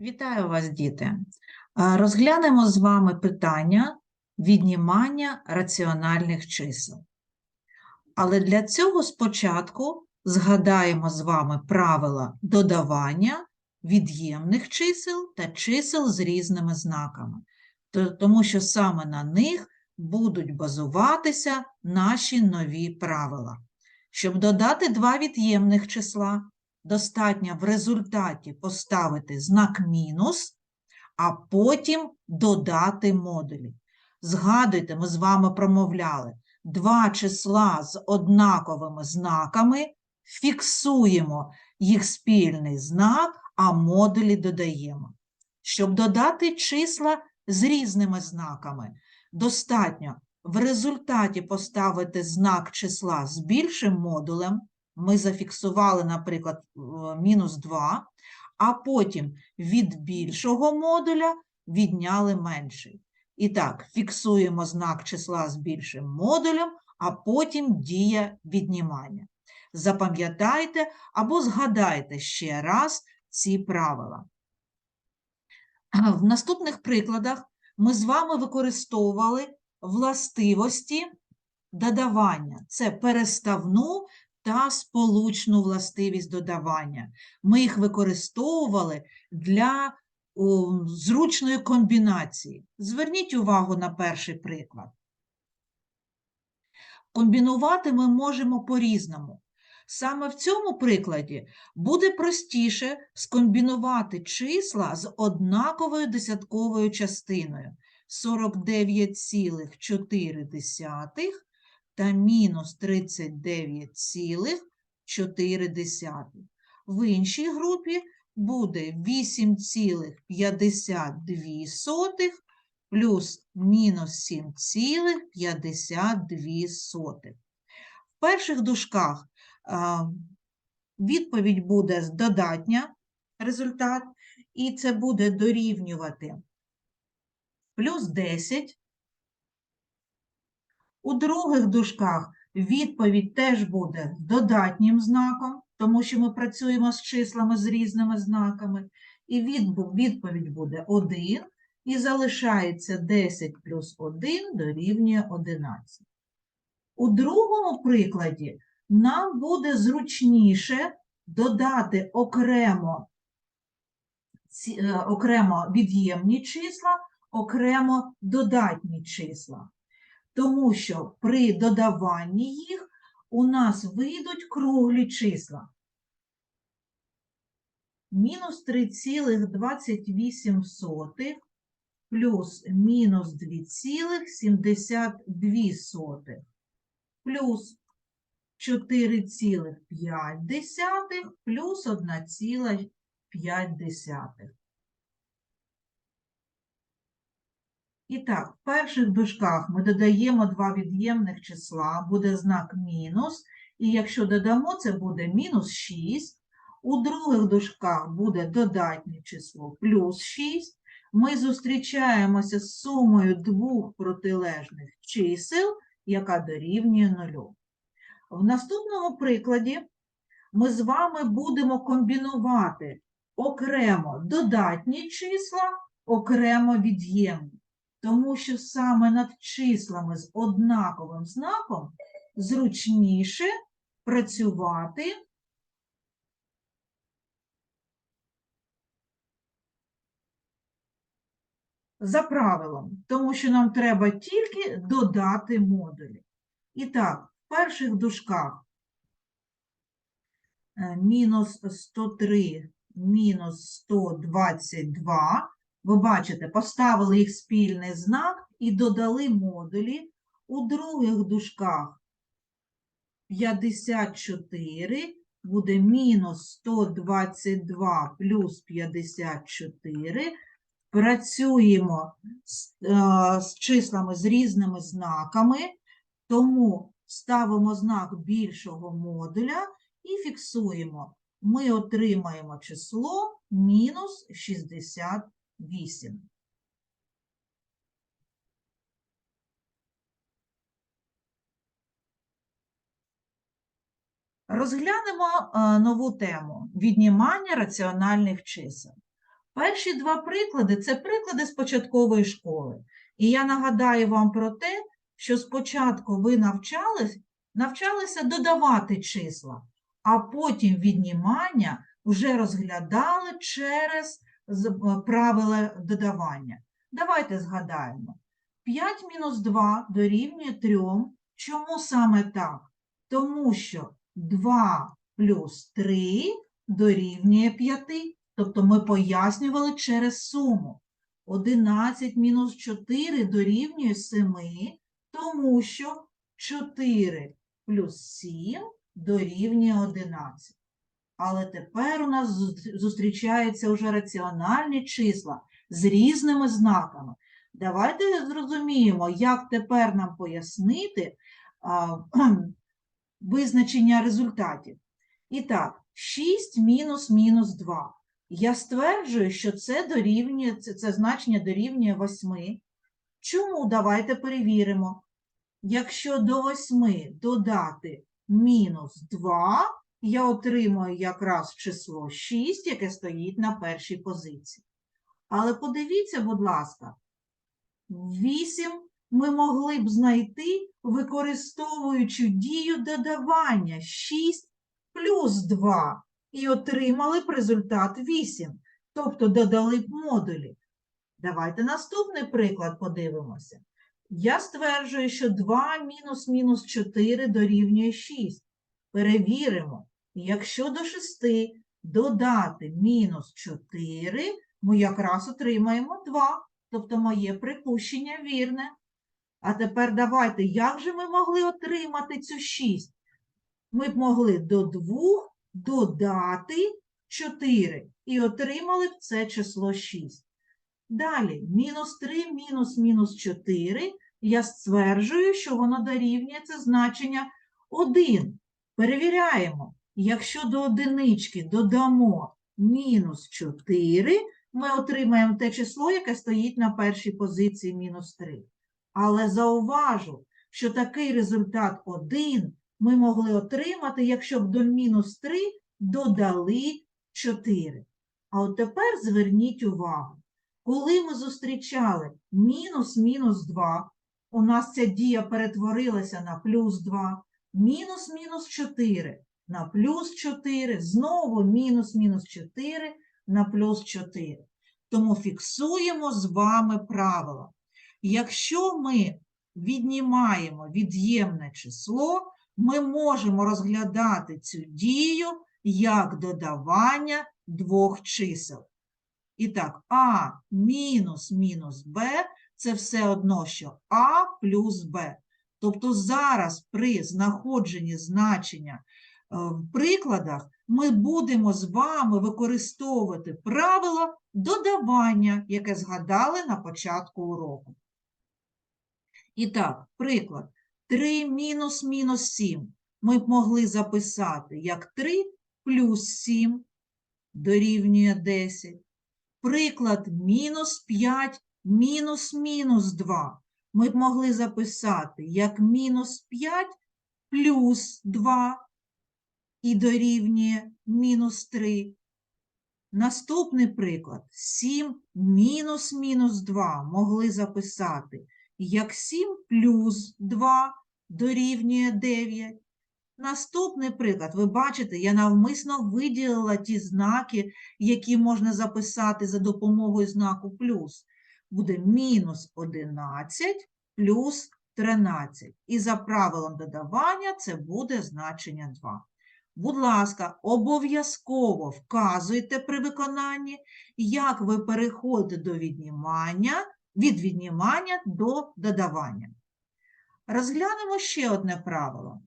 Вітаю вас, діти! Розглянемо з вами питання віднімання раціональних чисел. Але для цього спочатку згадаємо з вами правила додавання від'ємних чисел та чисел з різними знаками, тому що саме на них будуть базуватися наші нові правила. Щоб додати два від'ємних числа, достатньо в результаті поставити знак мінус, а потім додати модулі. Згадуйте, ми з вами промовляли два числа з однаковими знаками, фіксуємо їх спільний знак, а модулі додаємо. Щоб додати числа з різними знаками, достатньо в результаті поставити знак числа з більшим модулем, ми зафіксували, наприклад, мінус 2, а потім від більшого модуля відняли менший. І так, фіксуємо знак числа з більшим модулем, а потім дія віднімання. Запам'ятайте або згадайте ще раз ці правила. В наступних прикладах ми з вами використовували властивості додавання. Це переставну та сполучну властивість додавання. Ми їх використовували для о, зручної комбінації. Зверніть увагу на перший приклад. Комбінувати ми можемо по-різному. Саме в цьому прикладі буде простіше скомбінувати числа з однаковою десятковою частиною 49,4 та мінус 39,4. В іншій групі буде 8,52 плюс мінус 7,52. В перших дужках відповідь буде з- додатня результат, і це буде дорівнювати плюс 10. У других дужках відповідь теж буде додатнім знаком, тому що ми працюємо з числами з різними знаками. І відповідь буде 1, і залишається 10 плюс 1 дорівнює 11. У другому прикладі нам буде зручніше додати окремо, е, окремо від'ємні числа, окремо додатні числа. Тому що при додаванні їх у нас вийдуть круглі числа. Мінус 3,28 плюс мінус 2,72 плюс 4,5 плюс 1,5. І так, в перших дужках ми додаємо два від'ємних числа, буде знак мінус, і якщо додамо, це буде мінус 6. У других дужках буде додатнє число плюс 6. Ми зустрічаємося з сумою двох протилежних чисел, яка дорівнює нулю. В наступному прикладі ми з вами будемо комбінувати окремо додатні числа, окремо від'ємні. Тому що саме над числами з однаковим знаком зручніше працювати за правилом, тому що нам треба тільки додати модулі. І так, в перших дужках е, мінус 103, мінус 122. Ви бачите, поставили їх спільний знак і додали модулі. У других дужках 54 буде мінус 122 плюс 54. Працюємо з, е, з числами з різними знаками, тому ставимо знак більшого модуля і фіксуємо. Ми отримаємо число мінус 68. Розглянемо е, нову тему віднімання раціональних чисел. Перші два приклади це приклади з початкової школи. І я нагадаю вам про те, що спочатку ви навчались, навчалися додавати числа, а потім віднімання вже розглядали через правила додавання. Давайте згадаємо. 5 мінус 2 дорівнює 3. Чому саме так? Тому що 2 плюс 3 дорівнює 5. Тобто ми пояснювали через суму. 11 мінус 4 дорівнює 7, тому що 4 плюс 7 дорівнює 11. Але тепер у нас зустрічаються вже раціональні числа з різними знаками. Давайте зрозуміємо, як тепер нам пояснити а, визначення результатів. І так, 6 мінус мінус 2. Я стверджую, що це дорівнює, це, це значення дорівнює 8. Чому? Давайте перевіримо. Якщо до 8 додати мінус 2, я отримаю якраз число 6, яке стоїть на першій позиції. Але подивіться, будь ласка, 8 ми могли б знайти, використовуючи дію додавання 6 плюс 2 і отримали б результат 8, тобто додали б модулі. Давайте наступний приклад подивимося. Я стверджую, що 2 мінус мінус 4 дорівнює 6. Перевіримо. Якщо до 6 додати мінус 4, ми якраз отримаємо 2. Тобто моє припущення вірне. А тепер давайте, як же ми могли отримати цю 6? Ми б могли до 2 додати 4 і отримали б це число 6. Далі, мінус 3, мінус мінус 4. Я стверджую, що воно дорівнює це значення 1. Перевіряємо. Якщо до одинички додамо мінус 4, ми отримаємо те число, яке стоїть на першій позиції мінус 3. Але зауважу, що такий результат 1 ми могли отримати, якщо б до мінус 3 додали 4. А от тепер зверніть увагу. Коли ми зустрічали мінус мінус 2, у нас ця дія перетворилася на плюс 2, мінус мінус 4 на плюс 4, знову мінус мінус 4 на плюс 4. Тому фіксуємо з вами правило. Якщо ми віднімаємо від'ємне число, ми можемо розглядати цю дію як додавання двох чисел. І так, А мінус мінус Б – це все одно, що А плюс Б. Тобто зараз при знаходженні значення прикладах ми будемо з вами використовувати правило додавання, яке згадали на початку уроку. І так, приклад. 3 мінус мінус 7 ми б могли записати як 3 плюс 7 дорівнює 10. Приклад мінус 5 мінус мінус 2 ми б могли записати як мінус 5 плюс 2 і дорівнює мінус 3. Наступний приклад 7 мінус мінус 2 могли записати як 7 плюс 2 дорівнює 9. Наступний приклад. Ви бачите, я навмисно виділила ті знаки, які можна записати за допомогою знаку плюс. Буде мінус 11 плюс 13. І за правилом додавання це буде значення 2. Будь ласка, обов'язково вказуйте при виконанні, як ви переходите до віднімання, від віднімання до додавання. Розглянемо ще одне правило.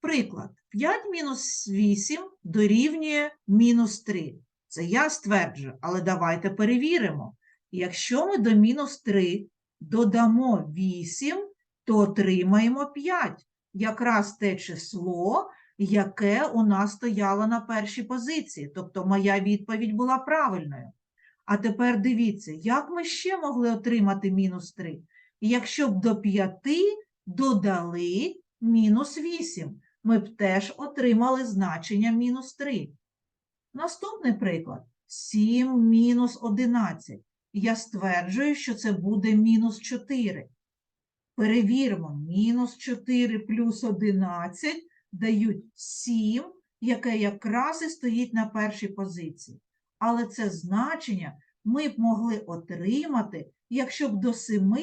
Приклад, 5 мінус 8 дорівнює мінус 3. Це я стверджую, але давайте перевіримо. Якщо ми до мінус 3 додамо 8, то отримаємо 5. Якраз те число, яке у нас стояло на першій позиції. Тобто моя відповідь була правильною. А тепер дивіться, як ми ще могли отримати мінус 3? Якщо б до 5 додали мінус 8, ми б теж отримали значення мінус 3. Наступний приклад. 7 мінус 11. Я стверджую, що це буде мінус 4. Перевіримо, мінус 4 плюс 11 дають 7, яке якраз і стоїть на першій позиції. Але це значення ми б могли отримати, якщо б до 7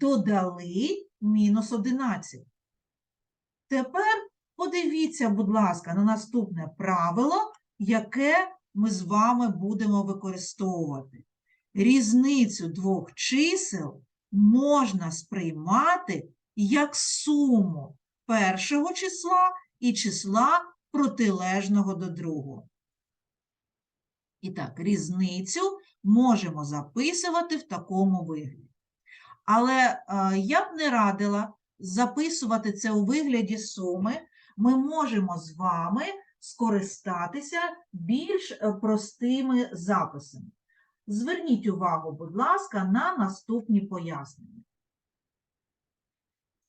додали мінус 11. Тепер подивіться, будь ласка, на наступне правило, яке ми з вами будемо використовувати. Різницю двох чисел можна сприймати як суму першого числа і числа протилежного до другого. І так, різницю можемо записувати в такому вигляді. Але е, я б не радила записувати це у вигляді суми. Ми можемо з вами скористатися більш е, простими записами. Зверніть увагу, будь ласка, на наступні пояснення.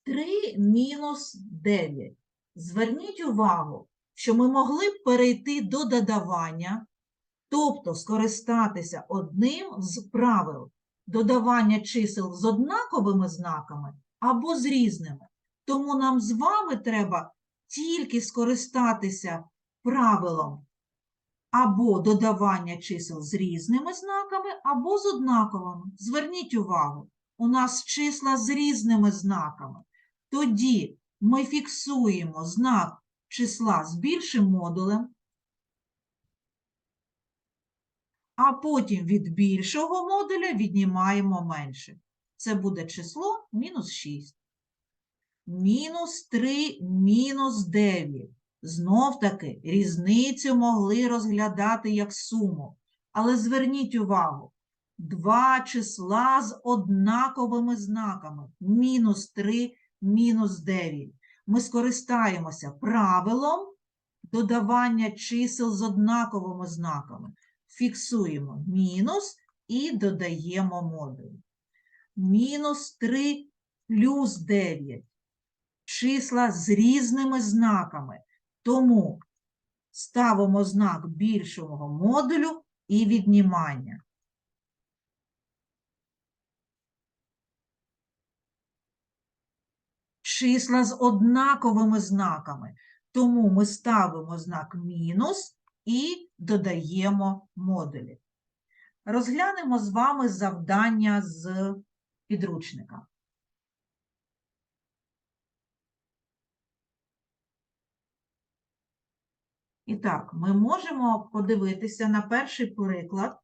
3 мінус 9. Зверніть увагу, що ми могли б перейти до додавання, тобто скористатися одним з правил додавання чисел з однаковими знаками або з різними. Тому нам з вами треба тільки скористатися правилом або додавання чисел з різними знаками, або з однаковими. Зверніть увагу, у нас числа з різними знаками. Тоді ми фіксуємо знак числа з більшим модулем, а потім від більшого модуля віднімаємо менше. Це буде число мінус 6. Мінус 3, мінус 9. Знов таки, різницю могли розглядати як суму. Але зверніть увагу, два числа з однаковими знаками. Мінус 3, мінус 9. Ми скористаємося правилом додавання чисел з однаковими знаками. Фіксуємо мінус і додаємо модуль. Мінус 3 плюс 9. Числа з різними знаками. Тому ставимо знак більшого модулю і віднімання. Числа з однаковими знаками. Тому ми ставимо знак мінус і додаємо модулі. Розглянемо з вами завдання з підручника. І так, ми можемо подивитися на перший приклад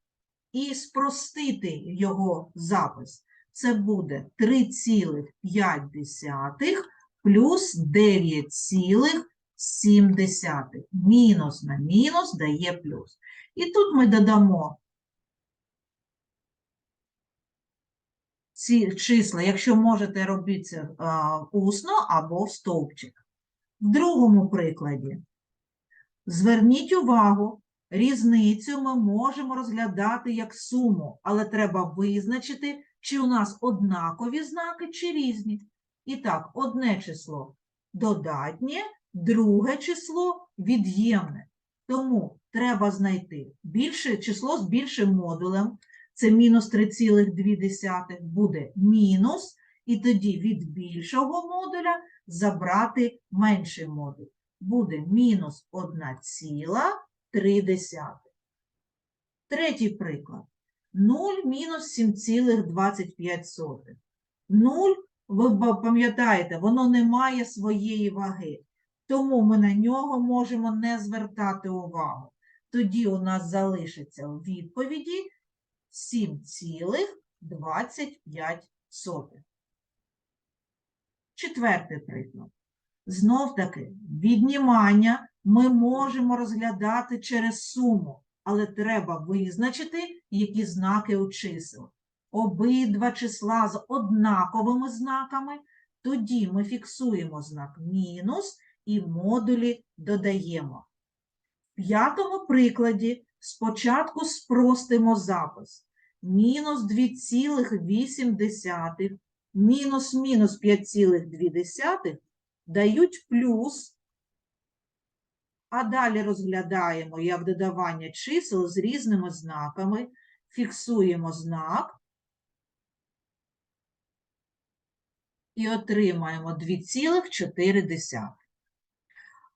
і спростити його запис. Це буде 3,5 плюс 9,7. Мінус на мінус дає плюс. І тут ми додамо ці числа, якщо можете робити це усно або в стовпчик. В другому прикладі Зверніть увагу, різницю ми можемо розглядати як суму, але треба визначити, чи у нас однакові знаки, чи різні. І так, одне число додатнє, друге число від'ємне. Тому треба знайти більше число з більшим модулем. Це мінус 3,2 буде мінус, і тоді від більшого модуля забрати менший модуль буде мінус 1,3. Третій приклад. 0 мінус 7,25. 0, ви пам'ятаєте, воно не має своєї ваги. Тому ми на нього можемо не звертати увагу. Тоді у нас залишиться у відповіді 7,25. Четвертий приклад. Знов таки, віднімання ми можемо розглядати через суму, але треба визначити, які знаки у чисел. Обидва числа з однаковими знаками, тоді ми фіксуємо знак мінус і модулі додаємо. В п'ятому прикладі спочатку спростимо запис. Мінус 2,8, мінус мінус 5,2 дають плюс А далі розглядаємо як додавання чисел з різними знаками, фіксуємо знак і отримаємо 2,4.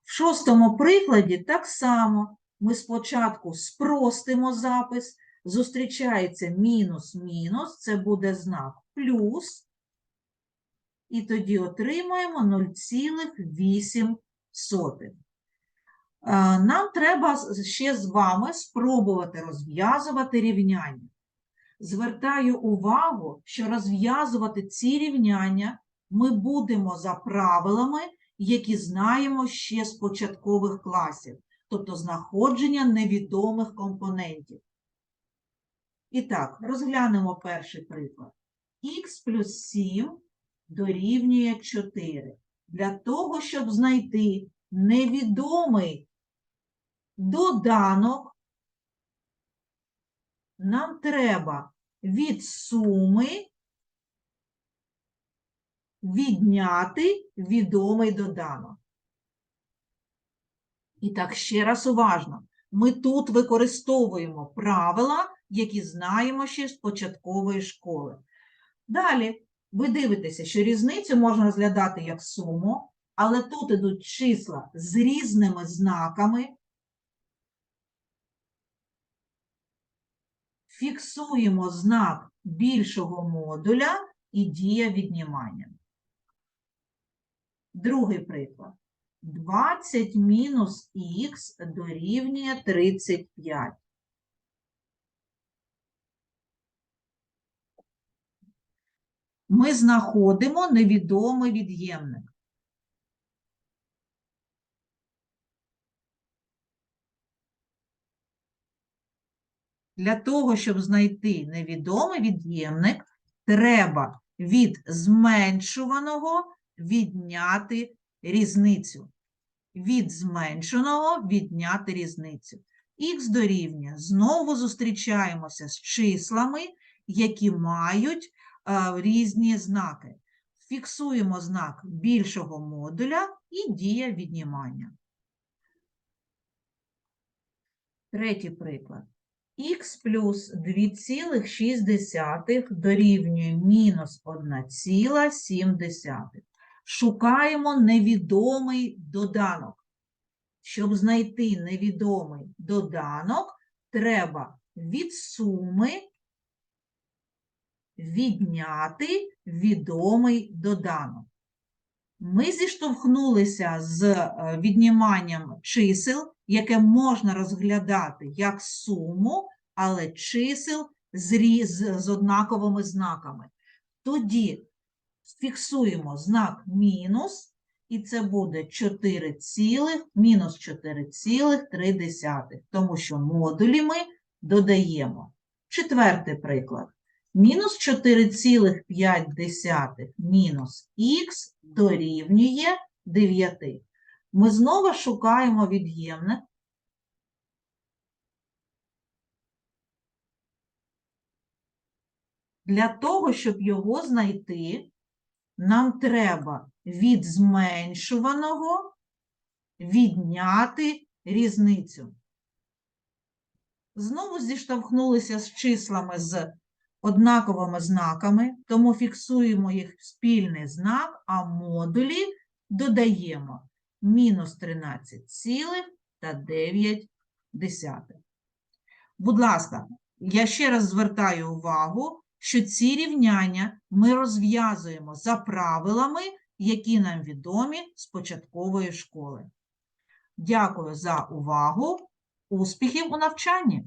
В шостому прикладі так само ми спочатку спростимо запис, зустрічається мінус-мінус, це буде знак плюс, і тоді отримаємо 0,8. А, Нам треба ще з вами спробувати розв'язувати рівняння. Звертаю увагу, що розв'язувати ці рівняння ми будемо за правилами, які знаємо ще з початкових класів, тобто знаходження невідомих компонентів. І так, розглянемо перший приклад. х плюс 7 дорівнює 4. Для того, щоб знайти невідомий доданок, нам треба від суми відняти відомий доданок. І так, ще раз уважно. Ми тут використовуємо правила, які знаємо ще з початкової школи. Далі ви дивитеся, що різницю можна розглядати як суму, але тут ідуть числа з різними знаками. Фіксуємо знак більшого модуля і дія віднімання. Другий приклад. 20 мінус х дорівнює 35. Ми знаходимо невідомий від'ємник. Для того, щоб знайти невідомий від'ємник, треба від зменшуваного відняти різницю. Від зменшеного відняти різницю. Х дорівнює. Знову зустрічаємося з числами, які мають а, різні знаки. Фіксуємо знак більшого модуля і дія віднімання. Третій приклад. Х плюс 2,6 дорівнює мінус 1,7. Шукаємо невідомий доданок. Щоб знайти невідомий доданок, треба від суми відняти відомий доданок. Ми зіштовхнулися з е, відніманням чисел, яке можна розглядати як суму, але чисел з, з, однаковими знаками. Тоді фіксуємо знак мінус, і це буде 4 цілих, мінус 4,3, тому що модулі ми додаємо. Четвертий приклад. Мінус 4,5 мінус х дорівнює 9. Ми знову шукаємо від'ємник. Для того, щоб його знайти, нам треба від зменшуваного відняти різницю. Знову зіштовхнулися з числами з однаковими знаками, тому фіксуємо їх спільний знак, а модулі додаємо мінус 13 цілих та 9 десятих. Будь ласка, я ще раз звертаю увагу, що ці рівняння ми розв'язуємо за правилами, які нам відомі з початкової школи. Дякую за увагу. Успіхів у навчанні!